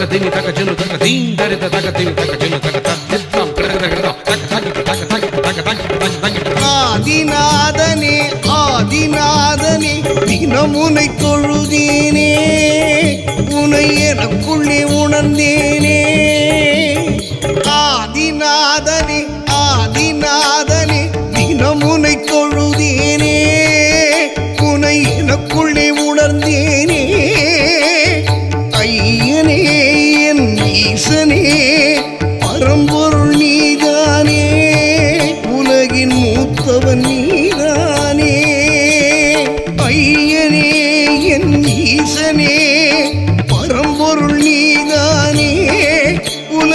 தரித தக திமி தக ஜனு தக தீம் தரித தக திமி தக ஜனு தக தத்தித்தாம் கிடக தக தக தக தக தக தக தக தக தக ஆதிநாதனே ஆதிநாதனே தினமுனை தொழுதேனே உனை எனக்குள்ளே உணர்ந்தேனே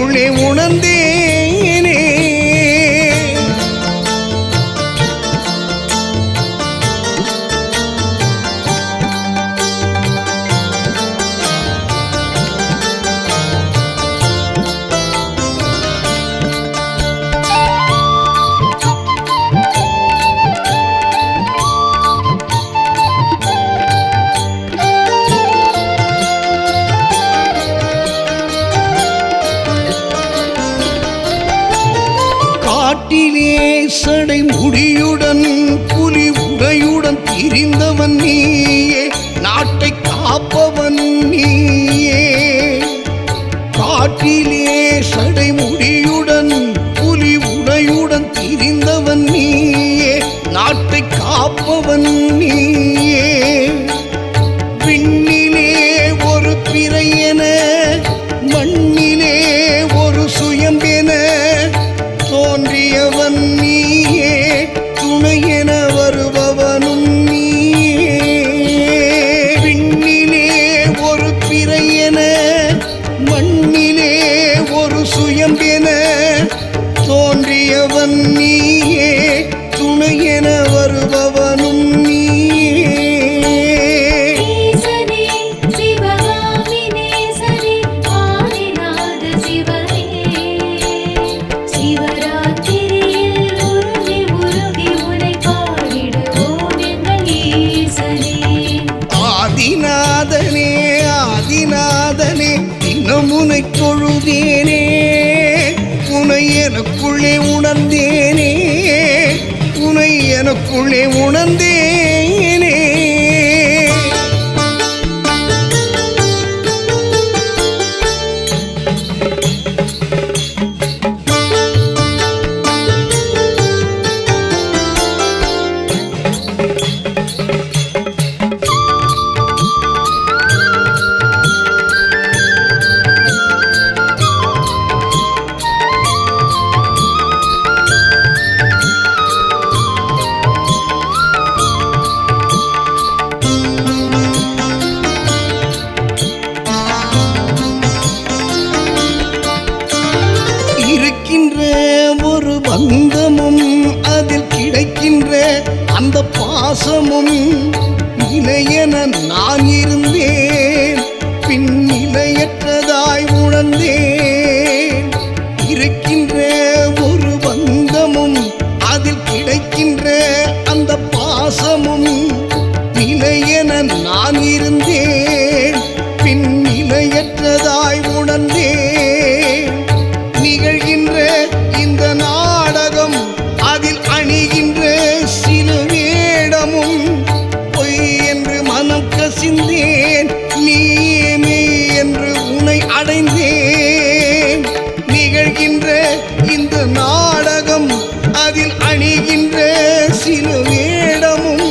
எனக்குள்ளே உணர்ந்து உணர்ந்தேனே. உனை எனக்குள்ளே உணர்ந்தேன். இருக்கின்ற ஒரு பந்தமும் அதில் கிடைக்கின்ற அந்த பாசமும் நிலையென நான் இருந்தேன். பின் இணையற்றதாய் உணர்ந்தேன். இருக்கின்ற ஒரு பந்தமும் அதில் கிடைக்கின்ற அந்த பாசமும் நிலையென நான் இருந்தேன். பின் நிலையற்றதாய் உணர்ந்தேன். ஒரு நாடகம் அதில் அணிகின்ற சில வேடமும்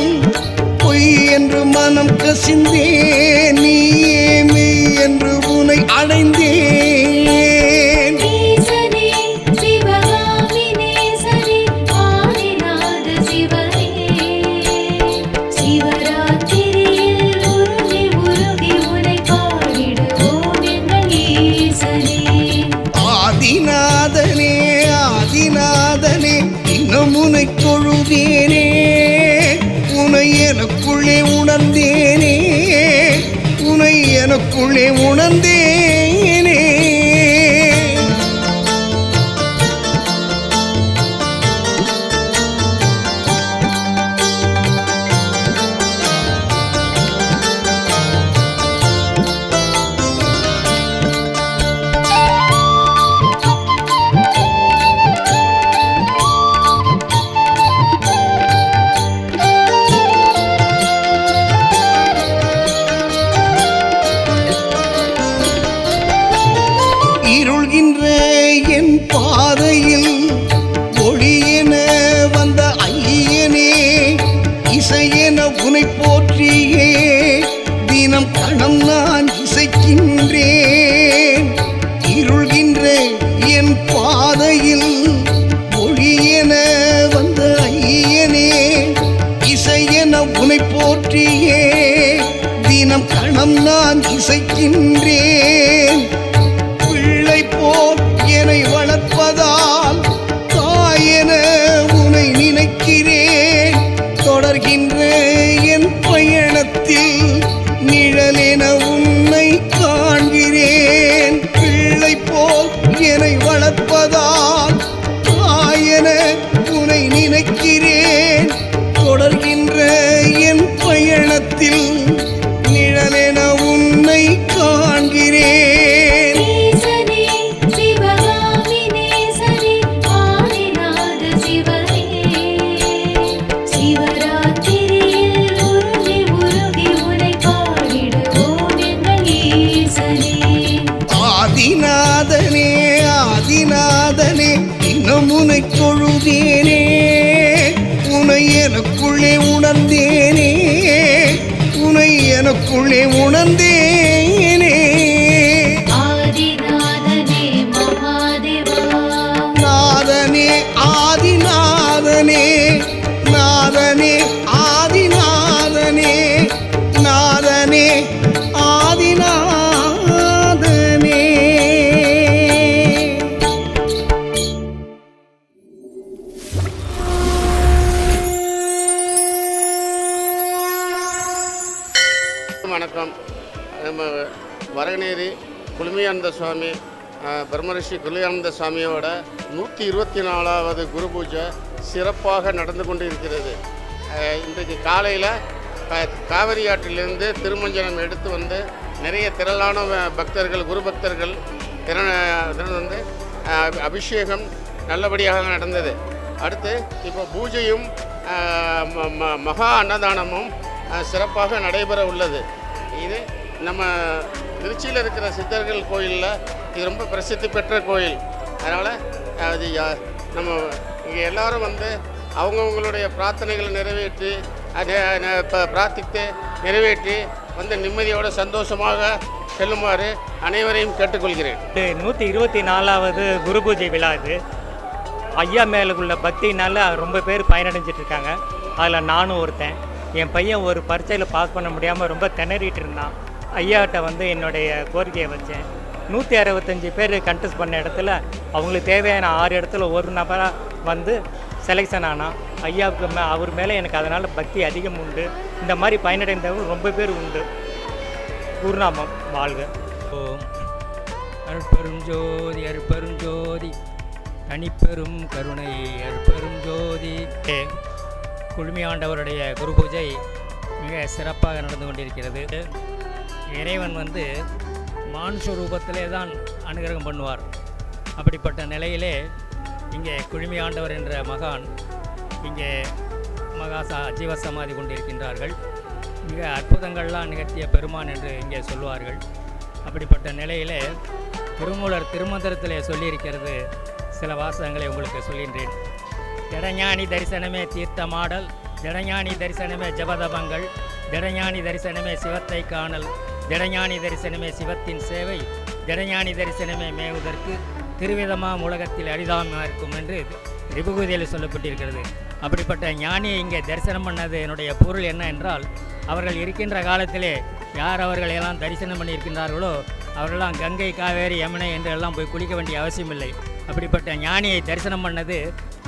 பொய் என்று மனம் கசிந்தே நான் வணக்கம். நம்ம வரகநேரி குளுமியானந்த சுவாமி பிரம்மரிஷி குளியானந்த சுவாமியோட நூற்றி இருபத்தி நாலாவது குரு பூஜை சிறப்பாக நடந்து கொண்டு இருக்கிறது இன்றைக்கு காலையில் காவிரி ஆற்றிலிருந்து திருமஞ்சனம் எடுத்து வந்து நிறைய திரளான வ- பக்தர்கள் குரு பக்தர்கள் திறன் வந்து அபிஷேகம் நல்லபடியாக நடந்தது. அடுத்து இப்போ பூஜையும் ம- ம- மகா அன்னதானமும் சிறப்பாக நடைபெற உள்ளது. இது நம்ம திருச்சியில் இருக்கிற சித்தர்கள் கோயிலில் இது ரொம்ப பிரசித்தி பெற்ற கோயில். அதனால் அது நம்ம இங்கே எல்லோரும் வந்து அவங்கவுங்களுடைய பிரார்த்தனைகளை நிறைவேற்றி அதை இப்போ பிரார்த்தித்து நிறைவேற்றி வந்து நிம்மதியோடு சந்தோஷமாக செல்லுமாறு அனைவரையும் கேட்டுக்கொள்கிறேன். இது நூற்றி இருபத்தி நாலாவது குரு பூஜை விழா இது. ஐயா மேலே உள்ள பக்தினால ரொம்ப பேர் பயனடைஞ்சிட்டு இருக்காங்க. அதில் நானும் ஒருத்தன். என் பையன் ஒரு பரீட்சையில் பாஸ் பண்ண முடியாமல் ரொம்ப திணறிட்டு இருந்தான். ஐயாட்ட வந்து என்னுடைய கோரிக்கையை வச்சேன். நூற்றி அறுபத்தஞ்சி பேர் கண்டெஸ்ட் பண்ண இடத்துல அவங்களுக்கு தேவையான ஆறு இடத்துல ஒரு நபராக வந்து செலெக்ஷன் ஆனான். ஐயாவுக்கு மே அவர் மேலே எனக்கு அதனால் பக்தி அதிகம் உண்டு. இந்த மாதிரி பயனடைந்தவங்க ரொம்ப பேர் உண்டு. குருநாமம் வாழ்க. ஓம். அருட்பெரும் ஜோதி தனிப்பெரும் கருணை அருட்பெரும் ஜோதி ஏ, குழுமையாண்டவருடைய குரு பூஜை மிக சிறப்பாக நடந்து கொண்டிருக்கிறது. இறைவன் வந்து மானுஷ ரூபத்திலே தான் அனுகிரகம் பண்ணுவார். அப்படிப்பட்ட நிலையிலே இங்கே குழுமையாண்டவர் என்ற மகான் இங்கே மகாசா ஜீவசமாதி கொண்டிருக்கின்றார்கள். மிக அற்புதங்கள்லாம் நிகழ்த்திய பெருமான் என்று இங்கே சொல்வார்கள். அப்படிப்பட்ட நிலையிலே திருமூலர் திருமந்திரத்திலே சொல்லியிருக்கிறது. சில வாசகங்களை உங்களுக்கு சொல்கின்றேன். ஜடஞானி தரிசனமே தீர்த்தமாடல் ஜடஞானி தரிசனமே ஜபதபங்கள் ஜடஞானி தரிசனமே சிவத்தை காணல் ஜடஞானி தரிசனமே சிவத்தின் சேவை ஜடஞானி தரிசனமே மேவுதற்கு திருவிதமா உலகத்தில் அரிதாமா இருக்கும் என்று ரிபுகுதியில் சொல்லப்பட்டிருக்கிறது. அப்படிப்பட்ட ஞானியை இங்கே தரிசனம் பண்ணது என்னுடைய பொருள் என்ன என்றால் அவர்கள் இருக்கின்ற காலத்திலே யார் அவர்கள் எல்லாம் தரிசனம் பண்ணியிருக்கின்றார்களோ அவர்களெல்லாம் கங்கை காவேரி யமுனை என்று எல்லாம் போய் குளிக்க வேண்டிய அவசியமில்லை. அப்படிப்பட்ட ஞானியை தரிசனம் பண்ணது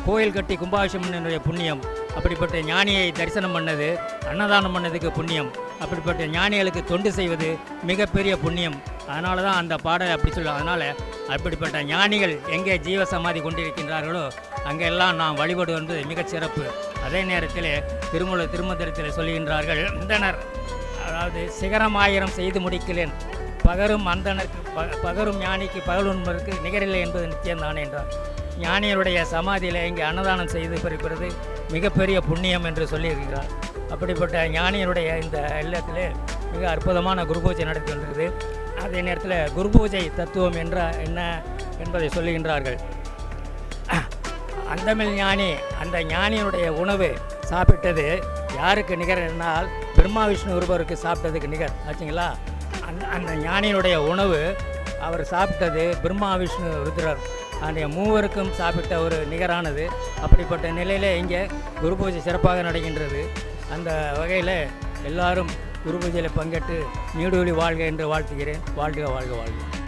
கோயில் கட்டி கும்பாபிஷேகம் என்னுடைய புண்ணியம். அப்படிப்பட்ட ஞானியை தரிசனம் பண்ணது அன்னதானம் பண்ணதுக்கு புண்ணியம். அப்படிப்பட்ட ஞானிகளுக்கு தொண்டு செய்வது மிகப்பெரிய புண்ணியம். அதனால தான் அந்த பாடலை அப்படி சொல்லுவோம் அதனால் அப்படிப்பட்ட ஞானிகள் எங்கே ஜீவ சமாதி கொண்டிருக்கின்றார்களோ அங்கெல்லாம் நாம் வழிபடுவது என்பது மிகச் சிறப்பு. அதே நேரத்தில் திருமூல திருமந்திரத்தில் சொல்லுகின்றார்கள் அந்தனர் அதாவது சிகரம் ஆயிரம் செய்து முடிக்கிறேன். பகரும் அந்தனருக்கு ப பகரும் ஞானிக்கு பகலுண்பதற்கு நிகரில்லை என்பது நிச்சயம்தானே என்றார். ஞானியருடைய சமாதியில் இங்கே அன்னதானம் செய்து பிறப்பது மிகப்பெரிய புண்ணியம் என்று சொல்லியிருக்கிறார். அப்படிப்பட்ட ஞானியருடைய இந்த இல்லத்திலே மிக அற்புதமான குரு பூஜை நடத்தி வந்திருக்குது அதே நேரத்தில் குரு பூஜை தத்துவம் என்ற என்ன என்பதை சொல்லுகின்றார்கள். அந்தமில் ஞானி அந்த ஞானியினுடைய உணவு சாப்பிட்டது யாருக்கு நிகர் என்னால் பிரம்மா விஷ்ணு ஒருவருக்கு சாப்பிட்டதுக்கு நிகர். ஆச்சுங்களா? அந்த அந்த ஞானியினுடைய உணவு அவர் சாப்பிட்டது பிரம்மா விஷ்ணு ருத்ரர். அந்த மூவருக்கும் சாப்பிட்ட ஒரு நிகரானது. அப்படிப்பட்ட நிலையில் இங்கே குரு பூஜை சிறப்பாக நடக்கின்றது. அந்த வகையில் எல்லாரும் குரு பூஜையில் பங்கேற்று நீடூழி வாழ்க என்று வாழ்த்துகிறேன். வாழ்க வாழ்க வாழ்க.